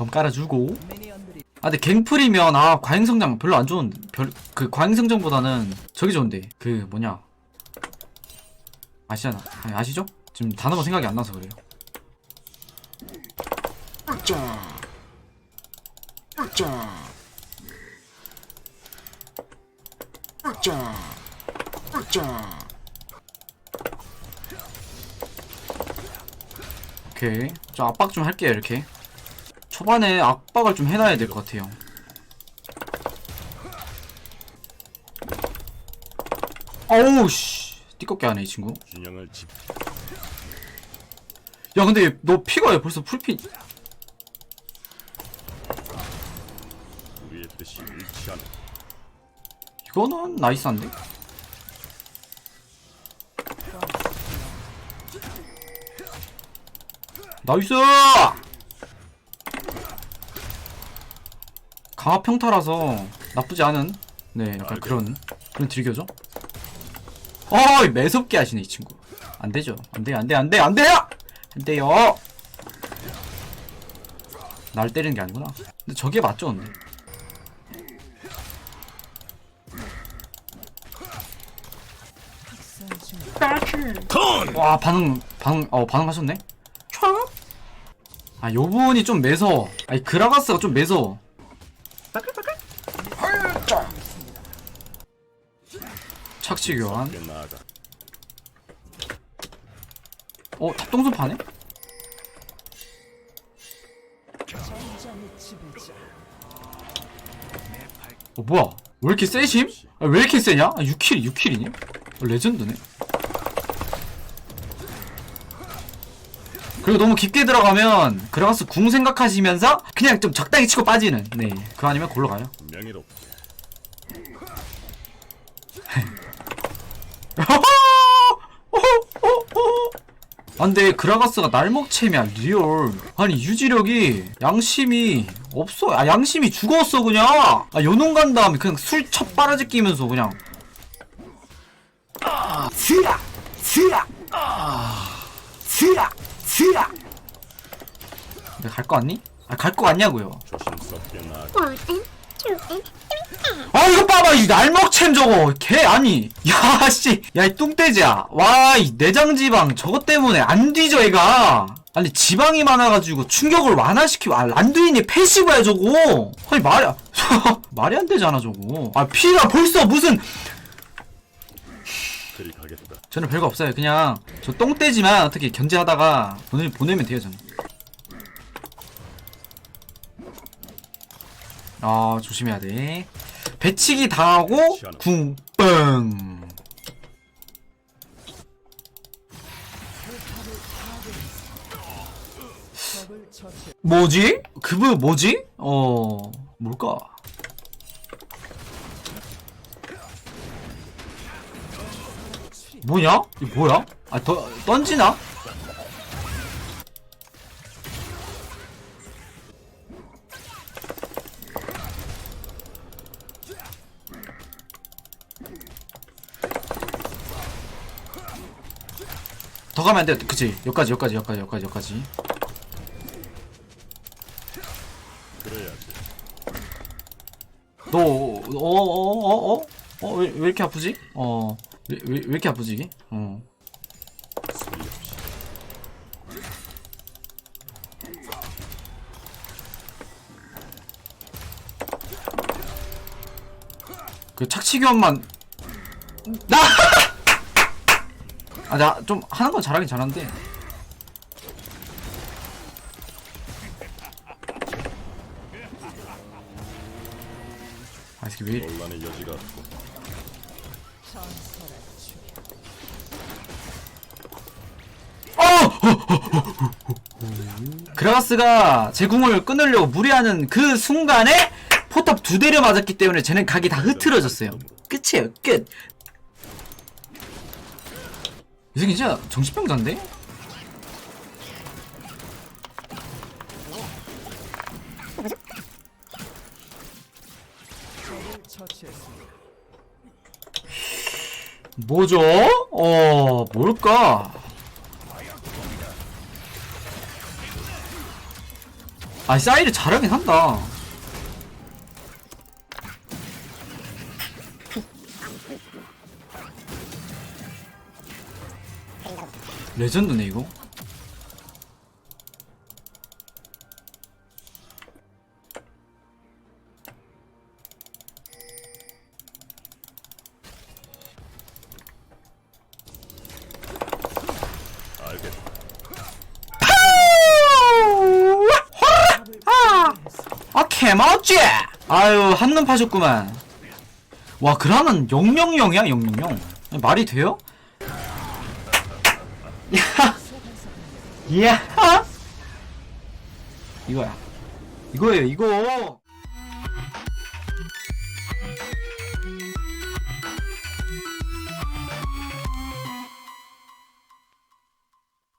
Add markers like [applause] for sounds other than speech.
검 깔아주고. 아 근데 갱플이면 아 과잉성장 별로 안 좋은데. 별그 과잉성장보다는 저기 좋은데. 그 뭐냐. 아시잖아. 아니, 아시죠? 지금 단어가 생각이 안 나서 그래요. 오케이. 저 압박 좀 할게요 이렇게 초반에 압박을 좀 해놔야 될 것 같아요 어우 씨 띠껍게 하네 이 친구 야 근데 너 피가 왜 벌써 풀피 일치하는 이거는 나이스한데? 나이스! 강화 평타라서 나쁘지 않은 네 약간 그런 그런 딜교죠? 어이 매섭게 하시네 이 친구. 안되죠? 안돼 안돼 안돼 안돼요! 안돼요! 날 때리는 게 아니구나. 근데 저게 맞죠 근데? 와 반응 반응 어 반응하셨네. 아 요분이 좀 매서워. 아니 그라가스가 좀 매서 착취 교환. 꽤 나아가 어 탑동선 파네? 어 뭐야? 왜 이렇게 세심? 아, 왜 이렇게 세냐? 아, 6킬 6킬이냐? 어, 레전드네. 그리고 너무 깊게 들어가면 그라가스 궁 생각하시면서 그냥 좀 적당히 치고 빠지는 네 그거 아니면 골로 가요 [laughs] 명예롭게 [laughs] 아 그라가스가 날먹챔이야 리얼. 아니 유지력이 양심이 없어. 아 양심이 죽었어 그냥. 아 요놈 간 다음에 그냥 술첫 빨아지 끼면서 그냥. 스야 스야 스야 스야 내가 갈 거 같니? 아 갈 거 같냐고요. 조심스럽게 나 and 아 이거 봐봐. 이 날먹챔 저거. 개 아니. 야씨. 야 이 뚱돼지야. 와 이 내장지방 저것 때문에 안 뒤져 얘가. 아니 지방이 많아가지고 충격을 완화시키고 아 란두인이 패시브야 저거. 아니 말이 [laughs] 말이 안 되잖아 저거. 아 피가 벌써 무슨. 저는 별거 없어요. 그냥 저 똥돼지만 어떻게 견제하다가 보내, 보내면 돼요 저는 아 조심해야 돼 배치기 당하고 궁뻥 뭐지? 그분 뭐지? 어 뭘까? 뭐냐? 이 뭐야? 아, 더, 던지나? 더 가면 안 돼. 그치? 여기까지, 여기까지, 여기까지, 여기까지, 여기까지. 그래야지 너, 어, 왜, 왜 이렇게 아프지? 어, 왜, 이렇게 아프지, 이게? 어. 소리 없이 그 착취교환만 나! [laughs] 아, 나 좀 하는 건 잘하긴 잘하는데. 아, 이 새끼 왜 이래. 논란의 여지가 없고 그라가스가 제 궁을 끊으려고 무리하는 그 순간에 포탑 두 대를 맞았기 때문에 쟤는 각이 다 흐트러졌어요. 끝이에요, 끝. 이 새끼 진짜 정신병자인데? 뭐죠? 어, 뭘까? 아 사이를 잘하긴 한다 레전드네 이거. 아 개멋지 아유 한눈 파셨구만 와 그라는 000이야 000 말이 돼요? 야. 야 이거야. 이거예요 이거